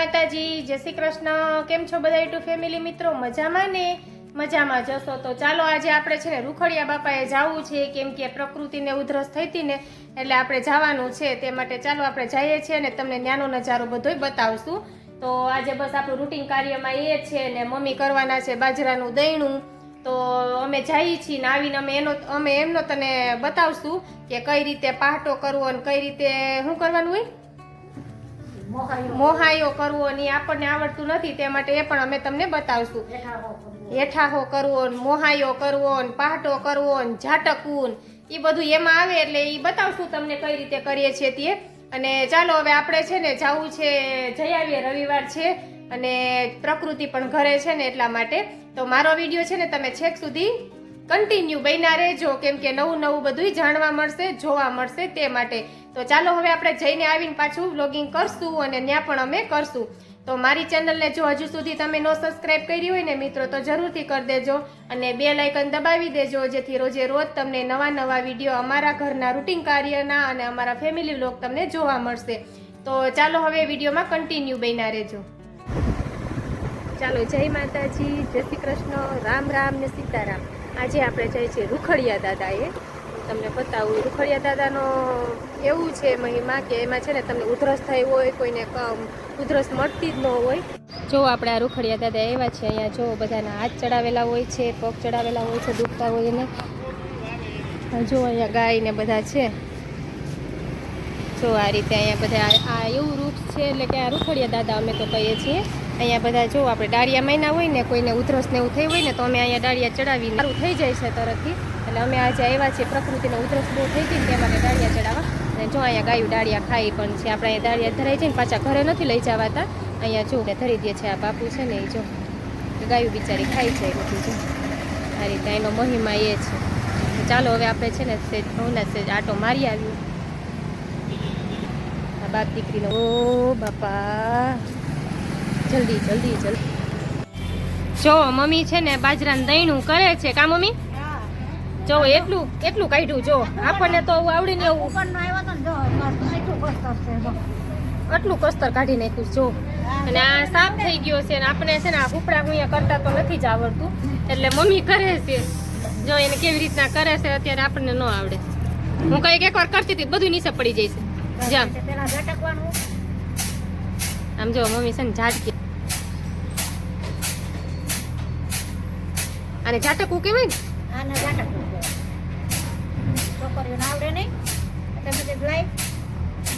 માતાજી, જય શ્રી કૃષ્ણ. કેમ છો બધા યુટ્યુબ ફેમિલી મિત્રો? મજામાં ને? મજામાં જશો તો ચાલો આજે આપણે છે ને રૂખડિયા બાપાએ જવું છે, કેમ કે પ્રકૃતિને ઉધરસ થઈ હતી ને, એટલે આપણે જવાનું છે તે માટે ચાલો આપણે જઈએ છીએ ને તમને નાનો નજારો બધોય બતાવશું. તો આજે બસ આપણું રૂટિન કાર્યમાં એ છે ને મમ્મી કરવાના છે બાજરાનું દહીણું. તો અમે જઈએ છીએ ને આવીને અમે એનો, અમે એમનો તને બતાવશું કે કઈ રીતે પાહટો કરવો અને કઈ રીતે શું કરવાનું હોય? મોહાયો. કરવો ને આપણને આવડતું નથી તે માટે એ પણ અમે તમને બતાવશું. હેઠાહો કરવો. ને મોહાયો કરવો ને પહાટો કરવો ને ઝાટકવું એ બધું એમાં આવે એટલે એ બતાવશું તમને કઈ રીતે કરીએ છીએ તે. અને ચાલો હવે આપણે છે ને જવું છે જઈ આવીએ રવિવાર છે અને પ્રકૃતિ પણ ઘરે છે ને એટલા માટે. તો મારો વીડિયો છે ને તમે છેક સુધી કન્ટિન્યુ બન્યા રહેજો. કેમ કે નવું નવું બધું જાણવા મળશે, જોવા મળશે તે માટે. તો ચાલો હવે આપણે જઈને આવીને પાછું વ્લોગિંગ કરશું અને ત્યાં પણ અમે કરશું. તો મારી ચેનલને જો હજુ સુધી તમે નો સબસ્ક્રાઈબ કરી હોય ને મિત્રો, તો જરૂરથી કરી દેજો અને બે લાઇકન દબાવી દેજો, જેથી રોજે રોજ તમને નવા નવા વીડિયો અમારા ઘરના રૂટિન કાર્યના અને અમારા ફેમિલી વ્લોગ તમને જોવા મળશે. તો ચાલો હવે વિડીયોમાં કન્ટિન્યુ બન્યા રહેજો. ચાલો, જય માતાજી, જય શ્રી કૃષ્ણ. રામ રામ ને સીતારામ. આજે આપણે જઈએ છીએ રૂખડિયા દાદાએ. તમને બતાવું, રૂખડિયા દાદાનો એવું છે મહિમા કે એમાં છે ને તમને ઉધરસ થઈ હોય, કોઈને ઉધરસ મળતી જ ન હોય. જો આપણે આ રૂખડિયા દાદા એવા છે, અહીંયા જો બધાના હાથ ચડાવેલા હોય છે, પગ ચડાવેલા હોય છે, દુખતા હોય એને. જો અહીંયા ગાય ને બધા છે. જો આ રીતે અહીંયા બધા આ એવું રૂપ છે, એટલે કે આ રૂખડિયા દાદા અમે તો કહીએ છીએ. અહીંયા બધા જો, આપણે ડાળિયા મહિના હોય ને, કોઈને ઉધરસ ને એવું થઈ હોય ને, તો અમે અહીંયા ડાળિયા ચડાવી સારું થઈ જાય છે તરતથી એટલે અમે આજે આવ્યા છીએ, પ્રકૃતિને ઉધરસ બહુ થઈ ગઈ ને, તે માટે ડાળિયા ચડાવવા. અને જો અહીંયા ગાયું ડાળિયા ખાઈ પણ છે. આપણે અહીંયા ડાળિયા ધરાઈ જાય ને, પાછા ઘરે નથી લઈ જવાતા. અહીંયા જો ને ધરી દે છે આ બાપુ છે ને, એ જો ગાયું બિચારી ખાઈ છે બધું જો. આ રીતે એનો મહિમા એ છે. ચાલો હવે આપણે છે ને, સેજ ભવના સેજ આટો મારી આવ્યું બાપ દીકરીનો ઓ બાપા. જલ્દી જલ્દી જલ્દી. જો મમ્મી છે ને બાજરાનું દહીણું કરે છે કા મમ્મી? જો એટલું એટલું કાઢ્યું જો. આપણને તો આવડી ને એવું આટલું કસ્તર કાઢી નાખ્યું જો. અને આ સાફ થઈ ગયો છે ને આપણે છે ને આ ઉપરા ગુણ્યા કરતા તો નથી જ આવડતું. એટલે મમ્મી કરે છે. જો એને કેવી રીતના કરે છે અત્યારે આપણને ન આવડે. હું કંઈક એકવાર કરતી હતી બધું નીચે પડી જાય છે. જામ આમ જો મમ્મી છે ને ઝાટકી અને ઝાટકવું કેવાય ને?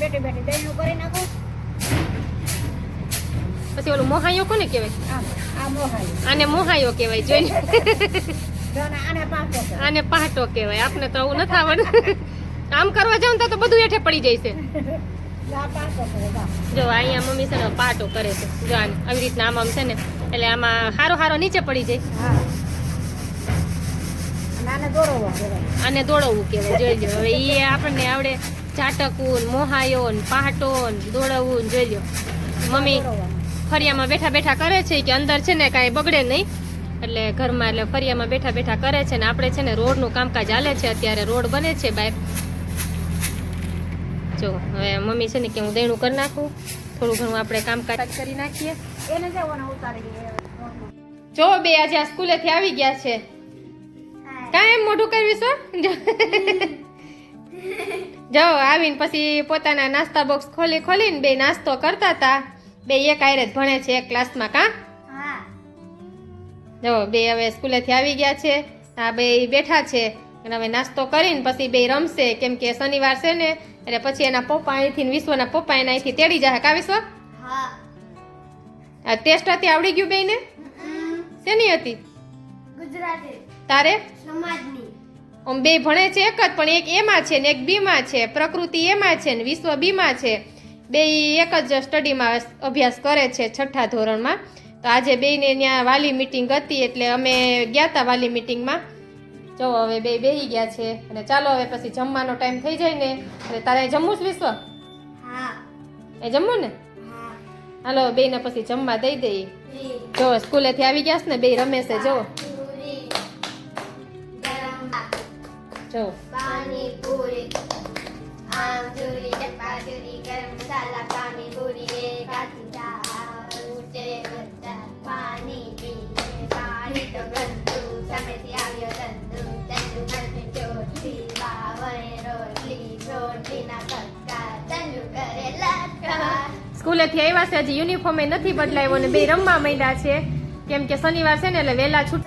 બેટી બેટી દહીંનું કરી નાખું. પછી ઓલું મોહાયો કોને કહેવાય? આ મોહાયો. આને મોહાયો કહેવાય જોઈને આને આને પાટો કહેવાય આપને તો આવું નથી આવડતું. આમ કરવા જાવ તો બધું હેઠે પડી જાય છે. જો અહીંયા મમ્મી છે ને પાટો કરે છે. જો આવી રીતના આમ આમ છે ને એટલે આમાં હારો હારો નીચે પડી જાય. અને દોડવું કહેવાય જોઈ લો હવે એ આપણને આવડે ઝાટકવું ને મોહાયો ને પાટો ને દોડવવું જોઈ લો મમ્મી ફરિયામાં બેઠા બેઠા કરે છે કે અંદર છે ને કાંઈ બગડે નહીં? એટલે ઘરમાં એટલે ફરિયામાં બેઠા બેઠા કરે છે ને આપણે છે ને રોડનું કામકાજ હાલે છે અત્યારે રોડ બને છે બાય. જો હવે મમ્મી છે ને કે હું દેણું કરી નાખું. થોડું ઘણું આપણે કામકાજ કરી નાખીએ. એને જવાનો ઉતારી જો બે આજે આ સ્કૂલેથી આવી ગયા છે. કાંઈ એમ મોઢું કરવીશો જાઓ આવીને પછી પોતાના નાસ્તા બોક્સ ખોલી ખોલીને બે નાસ્તો કરતા હતા બે એક આયરે જ ભણે છે એક ક્લાસમાં કાં? જો બે હવે સ્કૂલેથી આવી ગયા છે. આ બે બેઠા છે. અને હવે નાસ્તો કરીને પછી બે રમશે. કેમ કે શનિવાર છે ને એટલે પછી એના પપ્પા અહીંથી વિશ્વના પપ્પા એના અહીંથી તેડી જાય કા વિશ્વ? આ ટેસ્ટ હતી આવડી ગયું બેયને? શેની હતી? ગુજરાતી. તારે? સમાજની. આમ બે ભણે છે એક જ પણ એક એમાં છે ને એક બીમાં છે. પ્રકૃતિ એમાં છે ને વિશ્વ બીમાં છે. બે એક જ સ્ટડીમાં અભ્યાસ કરે છે છઠ્ઠા ધોરણમાં. તો આજે બેયને ત્યાં વાલી મિટિંગ હતી એટલે અમે ગયા હતા વાલી મિટિંગમાં જો હવે બે બેહી ગયા છે. અને ચાલો હવે પછી જમવાનો ટાઈમ થઈ જાય ને. એટલે તારે જમવું જ વિશ્વ? હા. એ જમવું ને? હાલો બેયને પછી જમવા દઈ દઈએ. જો સ્કૂલેથી આવી ગયા છે ને બે રમેશે જુઓ જો. જો. પાણી પૂરી આમ ચૂરી ચપા ચૂરી ગરમ મસાલા પાણી પૂરી એ કાચી ચા ઉઠે બધા. પાણી પીએ પાણી તો ગંદુ સામેથી આવ્યો ધંધુ ચંદુ ઘરને ચોટલી બાવળે રોટલી રોટલીના પક્કા ચંદુ કરે લટકા. સ્કૂલેથી આવ્યા છે હજી યુનિફોર્મે નથી બદલાયો ને બે રમવા માંડ્યા છે. કેમ કે શનિવાર છે ને એટલે વહેલા છૂટ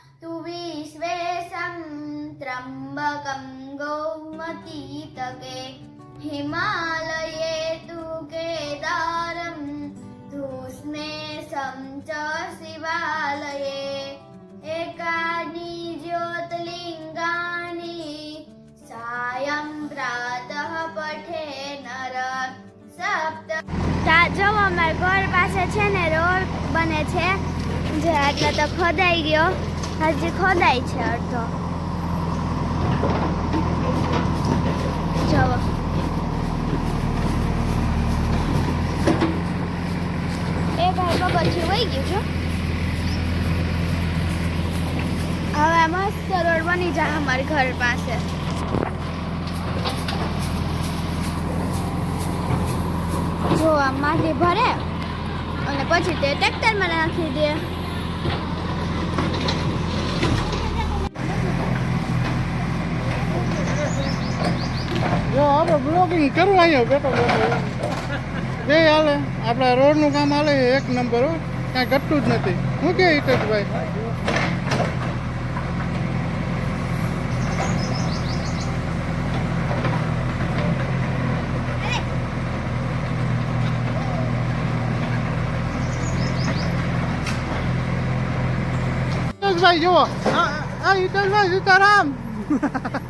विश्वेशं त्र्यम्बकं गौमतीतके हिमालये तु केदारं धूस्नेशं च शिवालये एकानि ज्योतिर्लिङ्गानि सायं प्रातः पठे नर सप्त તા જો અમારા ઘર પાસે છે ને રોડ બને છે જે એટલે તો ખોદાઈ ગયો હજી ખોદાય છે અડધો જવા એ ભાઈ પગથિયું વહી ગયું છે હવે મસ્ત રોડ બની જાય અમારી ઘર પાસે જો આ ભરે અને પછી તે ટ્રેક્ટરમાં નાખી દે જો, આપણે બ્લોગિંગ કરવા અહીંયા બેઠો બે હાલે. આપણા રોડનું કામ હાલે, એક નંબર હો. કાંઈ ઘટતું જ નથી. હું કે હિતેશભાઈ? હિતેશભાઈ, જુઓ. આ હિતેશભાઈ સીતારામ.